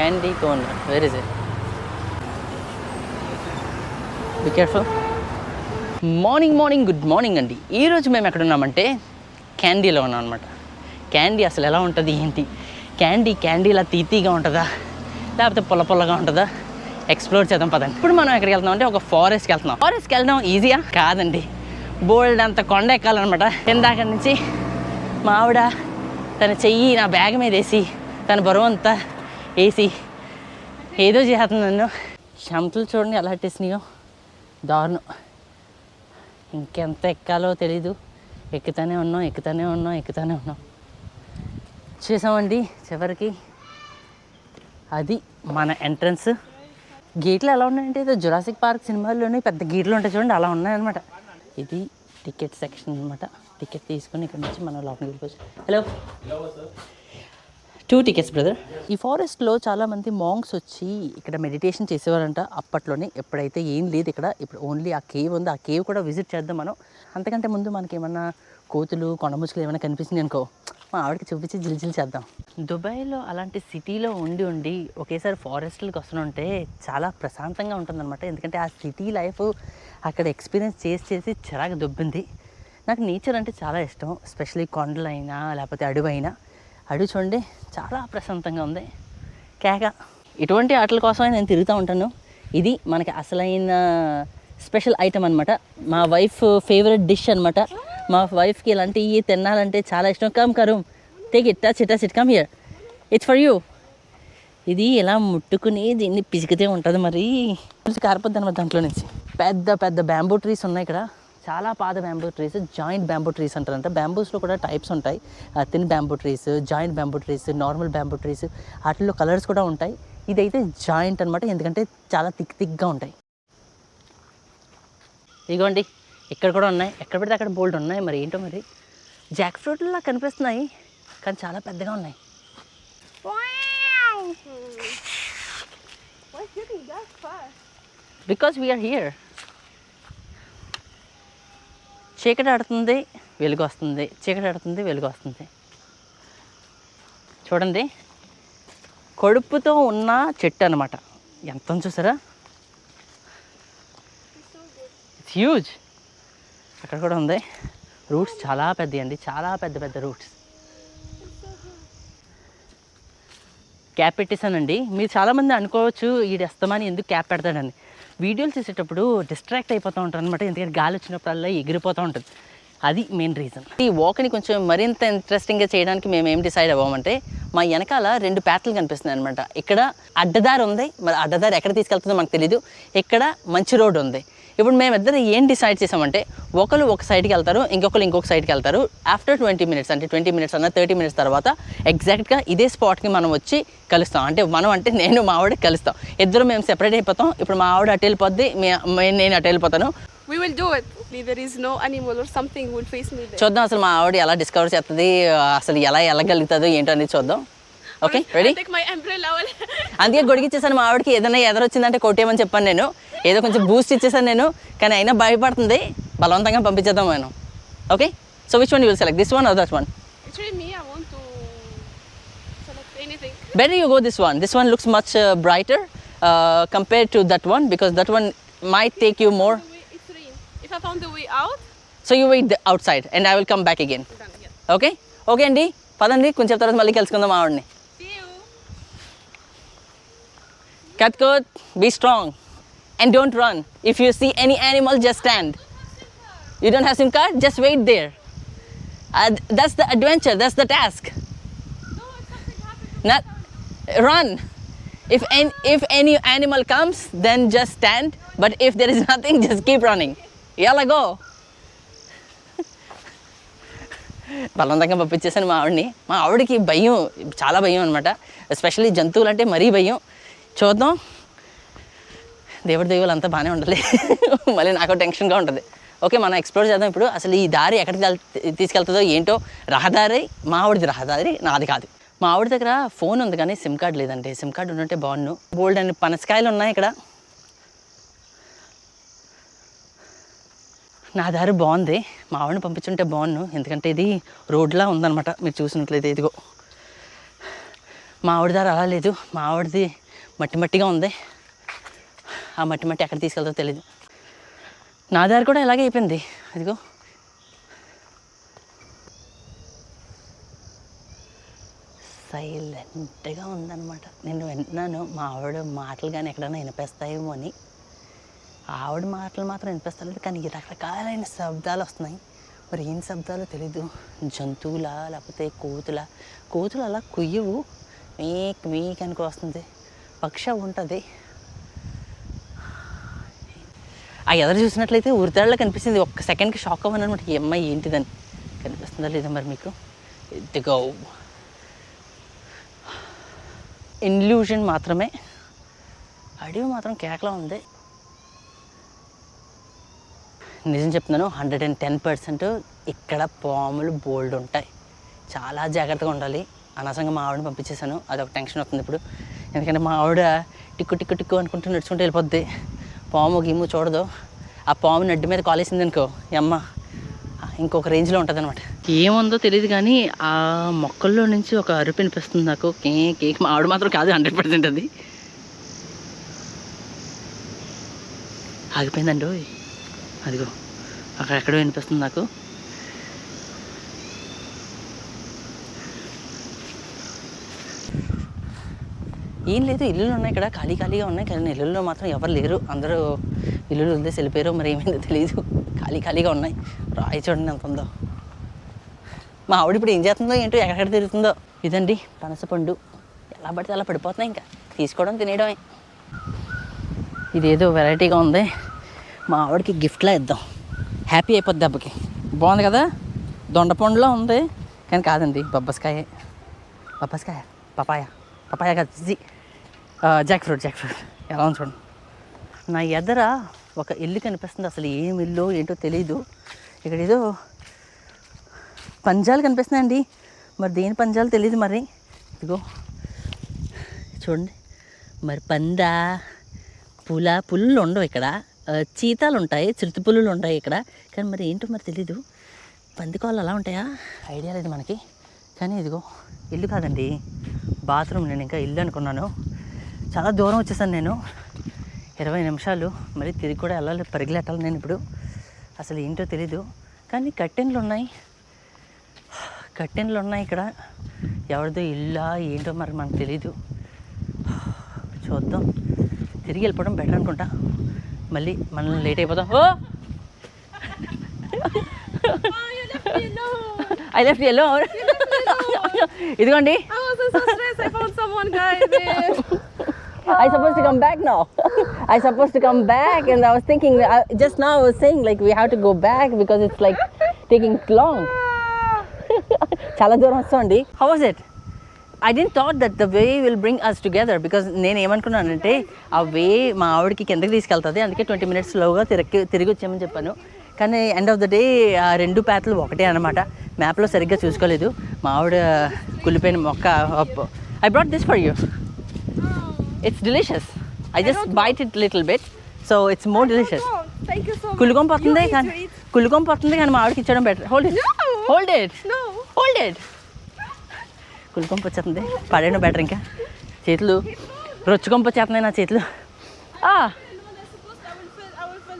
Candy corner where is it be careful morning morning good morning అండి ఈరోజు మేము ఎక్కడ ఉన్నామంటే క్యాండీలో ఉన్నాం అనమాట క్యాండీ అసలు ఎలా ఉంటుంది ఏంటి? క్యాండీ క్యాండీ ఇలా తీతీగా ఉంటుందా? లేకపోతే పొల్ల పొల్లగా ఉంటుందా? ఎక్స్ప్లోర్ చేద్దాం పదండి. ఇప్పుడు మనం ఎక్కడికి వెళ్తున్నాం అంటే ఒక ఫారెస్ట్కి వెళ్తున్నాం. ఫారెస్ట్కి వెళ్దాం ఈజీయా కాదండి. బోల్డ్ అంత కొండ ఎక్కాలన్నమాట. ఇందాక నుంచి మా ఆవిడ తన చెయ్యి నా బ్యాగ్ మీద వేసి తన బరువు అంతా ఏసీ ఏదో చేస్తుంది నన్ను. చెమటలు చూడండి ఎలా టేసినాయో దారుణం. ఇంకెంత ఎక్కాలో తెలీదు. ఎక్కుతానే ఉన్నాం ఎక్కుతానే ఉన్నాం ఎక్కుతానే ఉన్నాం. చేసామండి చివరికి. అది మన ఎంట్రన్స్ గేట్లు ఎలా ఉన్నాయంటే ఏదో జురాసిక్ పార్క్ సినిమాల్లోనే పెద్ద గేట్లు ఉంటాయి చూడండి అలా ఉన్నాయన్నమాట. ఇది టికెట్ సెక్షన్ అనమాట టికెట్ తీసుకొని ఇక్కడ నుంచి మనం లోపలికి వెళ్ళిపోవచ్చు. హలో టూ టికెట్స్ బ్రదర్ ఈ ఫారెస్ట్లో చాలామంది మాంగ్స్ వచ్చి ఇక్కడ మెడిటేషన్ చేసేవారంట. అప్పట్లోనే ఎప్పుడైతే ఏం లేదు ఇక్కడ ఇప్పుడు ఓన్లీ ఆ కేవ్ ఉంది. ఆ కేవ్ కూడా విజిట్ చేద్దాం మనం. అంతకంటే ముందు మనకి ఏమన్నా కోతులు కొండముచ్చులు ఏమైనా కనిపించింది అనుకో మా ఆవిడకి చూపించి జిల్జిల్ చేద్దాం. దుబాయ్లో అలాంటి సిటీలో ఉండి ఉండి ఒకేసారి ఫారెస్ట్లకు వస్తుంటే చాలా ప్రశాంతంగా ఉంటుందన్నమాట. ఎందుకంటే ఆ సిటీ లైఫ్ అక్కడ ఎక్స్పీరియన్స్ చేసి చేసి చిరాకు దుబ్బింది. నాకు నేచర్ అంటే చాలా ఇష్టం. ఎస్పెషలీ కొండలైనా లేకపోతే అడవైనా. అడుగు చూడండి చాలా ప్రశాంతంగా ఉంది. కేక. ఇటువంటి ఆటల కోసమే నేను తిరుగుతూ ఉంటాను. ఇది మనకి అసలైన స్పెషల్ ఐటమ్ అనమాట మా వైఫ్ ఫేవరెట్ డిష్ అనమాట మా వైఫ్కి ఇలాంటివి తినాలంటే చాలా ఇష్టం. Come కరుమ్. Take it touch it touch it come here it's for you ఇది ఇలా ముట్టుకుని దీన్ని పిసికితే ఉంటుంది మరి. కారిపోద్ది అనమాట దాంట్లో నుంచి. పెద్ద పెద్ద బ్యాంబూ ట్రీస్ ఉన్నాయి ఇక్కడ. చాలా పాత bamboo trees joint bamboo trees అంటారంట. బ్యాంబూస్లో కూడా టైప్స్ ఉంటాయి. Thin bamboo trees joint bamboo trees normal bamboo trees వాటిలో కలర్స్ కూడా ఉంటాయి. ఇదైతే జాయింట్ అనమాట ఎందుకంటే చాలా థిక్ థిక్గా ఉంటాయి. ఇదిగోండి ఇక్కడ కూడా ఉన్నాయి. ఎక్కడ పెడితే అక్కడ బోల్డ్ ఉన్నాయి. మరి ఏంటో మరి? జాక్ ఫ్రూట్లా కనిపిస్తున్నాయి. కానీ చాలా పెద్దగా ఉన్నాయి? బికాస్ వీఆర్ హియర్ చీకటి ఆడుతుంది వెలుగు వస్తుంది చీకటి ఆడుతుంది వెలుగు వస్తుంది చూడండి. కడుపుతో ఉన్న చెట్టు అనమాట ఎంత చూసారా? ఇట్స్ హ్యూజ్ అక్కడ కూడా ఉంది. రూట్స్ చాలా పెద్దవి అండి చాలా పెద్ద పెద్ద రూట్స్ క్యాప్ పెట్టేశానండి. మీరు చాలామంది అనుకోవచ్చు ఈ అస్తమాని ఎందుకు క్యాప్ పెడతాడని. వీడియోలు చేసేటప్పుడు డిస్ట్రాక్ట్ అయిపోతూ ఉంటారు అనమాట ఎందుకంటే గాలి వచ్చినప్పుడల్లా ఎగిరిపోతూ ఉంటుంది. అది మెయిన్ రీజన్ ఈ వాక్ని కొంచెం మరింత ఇంట్రెస్టింగ్గా చేయడానికి మేము ఏం డిసైడ్ అవ్వమంటే మా వెనకాల రెండు ప్యాటలు కనిపిస్తున్నాయి అనమాట ఇక్కడ అడ్డదారి ఉంది మరి అడ్డదారి ఎక్కడ తీసుకెళ్తుందో మనకు తెలియదు ఇక్కడ మంచి రోడ్డు ఉంది. ఇప్పుడు మేమిద్దరు ఏం డిసైడ్ చేసామంటే ఒకరు ఒక సైడ్కి వెళ్తారు ఇంకొకరు ఇంకొక సైడ్కి వెళ్తారు. ఆఫ్టర్ ట్వంటీ మినిట్స్ అంటే ట్వంటీ మినిట్స్ అన్న థర్టీ మినిట్స్ తర్వాత ఎగ్జాక్ట్గా ఇదే స్పాట్కి మనం వచ్చి కలుస్తాం. అంటే మనం అంటే నేను మా ఆవిడ కలుస్తాం. ఇద్దరు మేము సెపరేట్ అయిపోతాం. ఇప్పుడు మా ఆవిడ అటు వెళ్ళిపోద్ది నేను అటు వెళ్ళిపోతాను. వీ విల్ డూ ఇట్ చూద్దాం అసలు మా ఆవిడ ఎలా డిస్కవర్ చేస్తుంది అసలు ఎలా వెళ్ళగలుగుతుందో ఏంటో అనేది చూద్దాం. ఓకే రెడీ అందుకే గొడిగిచ్చేసాను మా ఆవిడకి ఏదైనా ఎదరొచ్చిందంటే కొట్టేయమని చెప్పాను నేను. ఏదో కొంచెం బూస్ట్ ఇచ్చేసాను నేను కానీ అయినా భయపడుతుంది. బలవంతంగా పంపించేద్దాం నేను okay so which one you select this one other one better you go this one this one looks much brighter compare to that one because that one my take you more The way it's rain. If I found the way out, so you wait the outside and i will come back again done. Yes. Okay okay అండి పదండి కొంచెం తర్వాత మళ్ళీ కలుసుకుందాం ఆవిడని See you. కత్కోత్ be strong and don't run if you see any animal just stand you don't have SIM card just wait there that's the adventure that's the task No, if something happens. not run if any, if any animal comes then just stand but if there ఎలాగో nothing బలవంతంగా పంపించేసాను మా ఆవిడని. మా ఆవిడకి భయం చాలా భయం అనమాట ఎస్పెషల్లీ జంతువులు అంటే మరీ భయం. చూద్దాం. దేవుడి దేవులు అంతా బాగానే ఉండాలి. మళ్ళీ నాకు టెన్షన్గా ఉంటుంది. ఓకే మనం ఎక్స్ప్లోర్ చేద్దాం ఇప్పుడు. అసలు ఈ దారి ఎక్కడికి తీసుకెళ్తుందో ఏంటో రహదారి మా ఆవిడది రహదారి నాది కాదు. మా ఆవిడ దగ్గర ఫోన్ ఉంది కానీ సిమ్ కార్డ్ లేదండి. సిమ్ కార్డ్ ఉంటే బాగుండు. బోల్డ్ అని పనసకాయలు ఉన్నాయి ఇక్కడ. నా దారి బాగుంది. మా ఆవిడని పంపించుంటే బాగున్ను. ఎందుకంటే ఇది రోడ్లా ఉందన్నమాట. మీరు చూసినట్లయితే ఇదిగో. మా ఆవిడ దారి అలా లేదు. మా ఆవిడది మట్టి మట్టిగా ఉంది. ఆ మట్టి మట్టి ఎక్కడ తీసుకెళ్తారో తెలియదు నా దారి కూడా ఇలాగే అయిపోయింది. అదిగో సైలెంట్గా ఉందన్నమాట. నేను వింటున్నాను. మా ఆవిడ మాటలు కానీ ఎక్కడైనా వినిపిస్తాయేమో అని. ఆవిడ మాటలు మాత్రం వినిపిస్తలేదు కానీ రకరకాలైన శబ్దాలు వస్తున్నాయి. మరి ఏం శబ్దాలో తెలీదు. జంతువుల లేకపోతే కోతుల? కోతులు అలా కుయ్యవు. మీక్ మీక్ అనుకో వస్తుంది పక్ష ఉంటుంది. ఆ ఎదురు చూసినట్లయితే ఉరితాళ్ళ కనిపిస్తుంది. ఒక్క సెకండ్కి షాక్ అవ్వను అనమాట ఈ అమ్మాయి ఏంటిదని. కనిపిస్తుందా లేదా మరి మీకు? ఇదిగో ఇన్ల్యూషన్ మాత్రమే. అడవి మాత్రం కేకలా ఉంది. నిజం చెప్తున్నాను హండ్రెడ్ అండ్ టెన్ పర్సెంట్ ఇక్కడ పాములు బోల్డ్ ఉంటాయి. చాలా జాగ్రత్తగా ఉండాలి. అనవసరంగా మా ఆవిడని పంపించేశాను. అదొక టెన్షన్ వస్తుంది ఇప్పుడు. ఎందుకంటే మా ఆవిడ టిక్కు టిక్కు టిక్కు అనుకుంటూ నడుచుకుంటూ వెళ్ళిపోద్ది. పాము గిమ్ము చూడదు. ఆ పాము నడ్డి మీద కాలేసింది అనుకో అమ్మ ఇంకొక రేంజ్లో ఉంటుంది అనమాట ఏముందో తెలియదు కానీ ఆ మొక్కల్లో నుంచి ఒక అరుపు వినిపిస్తుంది నాకు. కే కేక్ మా ఆవిడ మాత్రం కాదు హండ్రెడ్ పర్సెంట్ అది. ఆగిపోయిందండి అదిగో అక్కడ ఎక్కడో వినిపిస్తుంది నాకు. ఏం లేదు ఇల్లులు ఉన్నాయి ఇక్కడ ఖాళీ ఖాళీగా ఉన్నాయి కానీ ఇల్లుల్లో మాత్రం ఎవరు లేరు. అందరూ ఇల్లులు వదిలేసి వెళ్ళిపోయారో మరి ఏమైందో తెలియదు ఖాళీ ఖాళీగా ఉన్నాయి. రాయి చూడండి ఎంత ఉందో. మా ఆవిడ ఇప్పుడు ఏం చేస్తుందో ఏంటో ఎక్కడెక్కడ తిరుగుతుందో. ఇదండి పనసపండు ఎలా పడితే అలా పడిపోతున్నాయి ఇంకా. తీసుకోవడం తినేయడమే. ఇదేదో వెరైటీగా ఉంది. మా ఆవిడకి గిఫ్ట్లా ఇద్దాం. హ్యాపీ అయిపోద్ది దెబ్బకి బాగుంది కదా? దొండపండులో ఉంది. కానీ కాదండి బొబ్బస్కాయ. బొబ్బస్కాయ పపాయ. పపాయ కాదు జాక్ ఫ్రూట్ జాక్ ఫ్రూట్. ఎలా ఉంది చూడండి. నా ఎదర ఒక ఇల్లు కనిపిస్తుంది. అసలు ఏం ఇల్లు ఏంటో తెలియదు ఇక్కడ ఏదో పంజాలు కనిపిస్తున్నాయండి. మరి దేని పంజాలు తెలియదు మరి. ఇదిగో. చూడండి. మరి పందా పుల పుల్లు ఉండవు ఇక్కడ. చీతాలు ఉంటాయి చిరుత ఉంటాయి ఇక్కడ. కానీ మరి ఏంటో మరి తెలీదు. పందికోళ్ళు అలా ఉంటాయా? ఐడియా లేదు మనకి. కానీ ఇదిగో ఇల్లు కాదండి. బాత్రూమ్ నేను ఇంకా ఇల్లు అనుకున్నాను. చాలా దూరం వచ్చేసాను నేను. ఇరవై నిమిషాలు. మరి తిరిగి కూడా వెళ్ళాలి పరిగెలెట్టాలి నేను ఇప్పుడు. అసలు ఏంటో తెలీదు. కానీ కట్టెన్లు ఉన్నాయి కట్టెన్లు ఉన్నాయి ఇక్కడ. ఎవరిదో ఇల్లా ఏంటో మరి మనకు తెలీదు. చూద్దాం. తిరిగి వెళ్ళిపోవడం బెటర్ అనుకుంటా. మళ్ళీ మనల్ని లేట్ అయిపోతాం ఓ ఐ లెఫ్ట్ ఎల్లో ఇదిగోండి. I supposed to come back now. I supposed to come back, and I was thinking. I, just now, I was saying like we have to go back because it's like taking long. చాలా దూరం వస్తుంది how was it I didn't thought that the way will bring us together because నేను ఏమనుకున్నానంటే ఆ వే మా ఆవిడకి కిందకి తీసుకెళ్తుంది అందుకే ట్వంటీ మినిట్స్ స్లోగా తిరిగి తిరిగి వచ్చామని చెప్పాను కానీ ఎండ్ ఆఫ్ ద డే ఆ రెండు ప్యాత్లు ఒకటే అనమాట మ్యాప్లో సరిగ్గా చూసుకోలేదు మా ఆవిడ కులిపోయిన మొక్క I brought this for you it's delicious. I just bite it little bit, so it's more delicious. Oh, thank you so much. కులుగొం పోతుంది కానీ. కులుగొం పోతుంది కానీ మా ఆవిడకి ఇచ్చడం better hold it No. Hold it No. Hold it కులుగొంప వచ్చేస్తుంది పడేయడం బెటర్ ఇంకా చేతులు రొచ్చుకొంప వచ్చేస్తున్నాయి నా చేతులు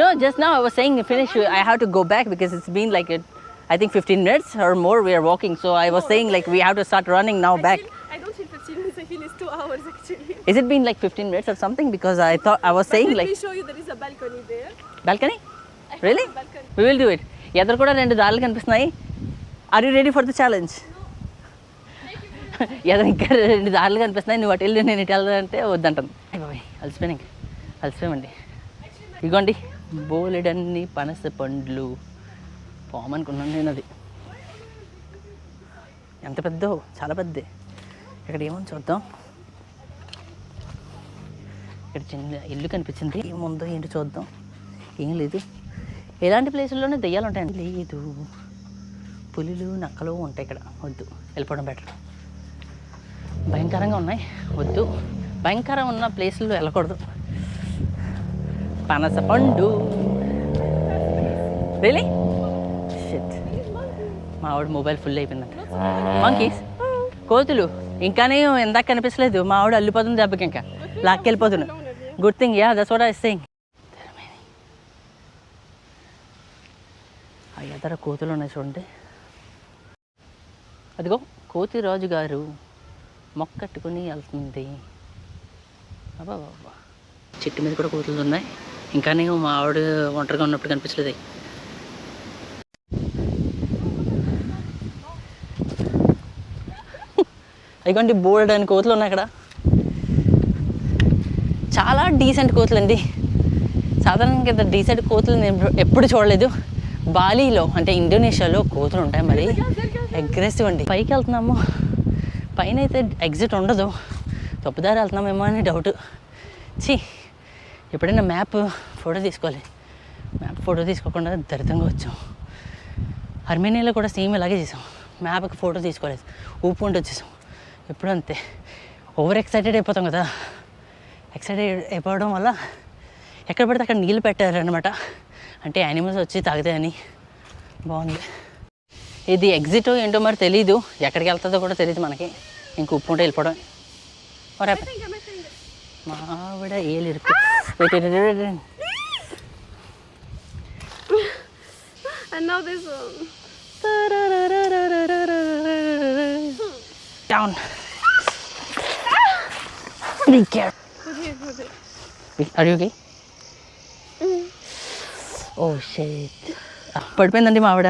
no just no I was saying finish I have to go back because it's been like it I think fifteen minutes or more we're walking so I was saying like we have to start running now back I don't feel 15 minutes. I feel it's two hours actually. Is it been like 15 minutes or something? Because I thought I was saying Let like me show you. There is a balcony there. balcony. I have Really? balcony. We will do it. ఎదురు కూడా రెండు దారులు కనిపిస్తున్నాయి are you ready for the challenge ఏదో ఇంకా రెండు దారులు కనిపిస్తున్నాయి. నువ్వు అటు వెళ్ళి నేను ఇటు వెళ్ళాలంటే వద్దంటాను అయ్య బాబాయ్ అలసిపోయినా ఇంకా. అలసిపోయామండి. ఇదిగోండి బోలెడన్ని పనస పండ్లు. పాము అనుకున్నాను నేను అది. ఎంత పెద్ద చాలా పెద్దే ఇక్కడ ఏమో చూద్దాం. ఇక్కడ చిన్న ఇల్లు కనిపించింది. ఏముందో ఏంటి చూద్దాం. ఏం లేదు. ఎలాంటి ప్లేసుల్లోనే దెయ్యాలు ఉంటాయండి లేదు. పులులు నక్కలు ఉంటాయి ఇక్కడ. వద్దు. వెళ్ళిపోవడం బెటర్. భయంకరంగా ఉన్నాయి. వద్దు. భయంకరం ఉన్న ప్లేసుల్లో వెళ్ళకూడదు. పనస పండు. రియలీ షిట్ మా ఆవిడ మొబైల్ ఫుల్ అయిపోయిందంట. మంకీస్ కోతులు. ఇంకానే ఎందాక కనిపించలేదు. మా ఆవిడ అల్లిపోతుంది దెబ్బకి ఇంకా. లాక్కెళ్ళిపోతున్నా good thing ya that's what I ఆ ఎదర కోతులు ఉన్నాయి చూడండి. అదిగో కోతి రాజు గారు మొక్కట్టుకుని వెళ్తుంది. అబ్బా బాబా చెట్టు మీద కూడా కోతులు ఉన్నాయి. ఇంకానే మా ఆవిడ ఒంటరిగా ఉన్నప్పుడు కనిపించలేదు. అదిగోండి బోర్డ్ అని కోతులు ఉన్నాయి అక్కడ. చాలా డీసెంట్ కోతులు అండి సాధారణంగా ఇంత డీసెంట్ కోతులు నేను ఎప్పుడు చూడలేదు. బాలీలో అంటే ఇండోనేషియాలో కోతులు ఉంటాయి మరి. అగ్రెసివ్ అండి. పైకి వెళ్తున్నాము. పైన అయితే ఎగ్జిట్ ఉండదు. తప్పుదారి వెళ్తున్నామేమో అని డౌట్ ఛీ ఎప్పుడైనా మ్యాప్ ఫోటో తీసుకోవాలి. మ్యాప్ ఫోటో తీసుకోకుండా దరిద్రంగా వచ్చాం. అర్మేనియాలో కూడా సేమ్ ఇలాగే చేసాం. మ్యాప్కి ఫోటో తీసుకోలేదు. ఊపుకుంటూ వచ్చేసాం. ఎప్పుడు అంతే. ఓవర్ ఎక్సైటెడ్ అయిపోతాం కదా. ఎక్సైటెడ్ అయిపోవడం వల్ల ఎక్కడ పడితే అక్కడ నీళ్ళు పెట్టారనమాట అంటే యానిమల్స్ వచ్చి తాగుతాయని. బాగుంది. ఇది ఎగ్జిట్ ఏంటో మరి తెలీదు. ఎక్కడికి వెళ్తుందో కూడా తెలియదు మనకి. ఇంకా ఉప్పు ఉంటే వెళ్ళిపోవడం. మావిడ ఏలిరు డౌన్ పడిపోయిందండి మావిడ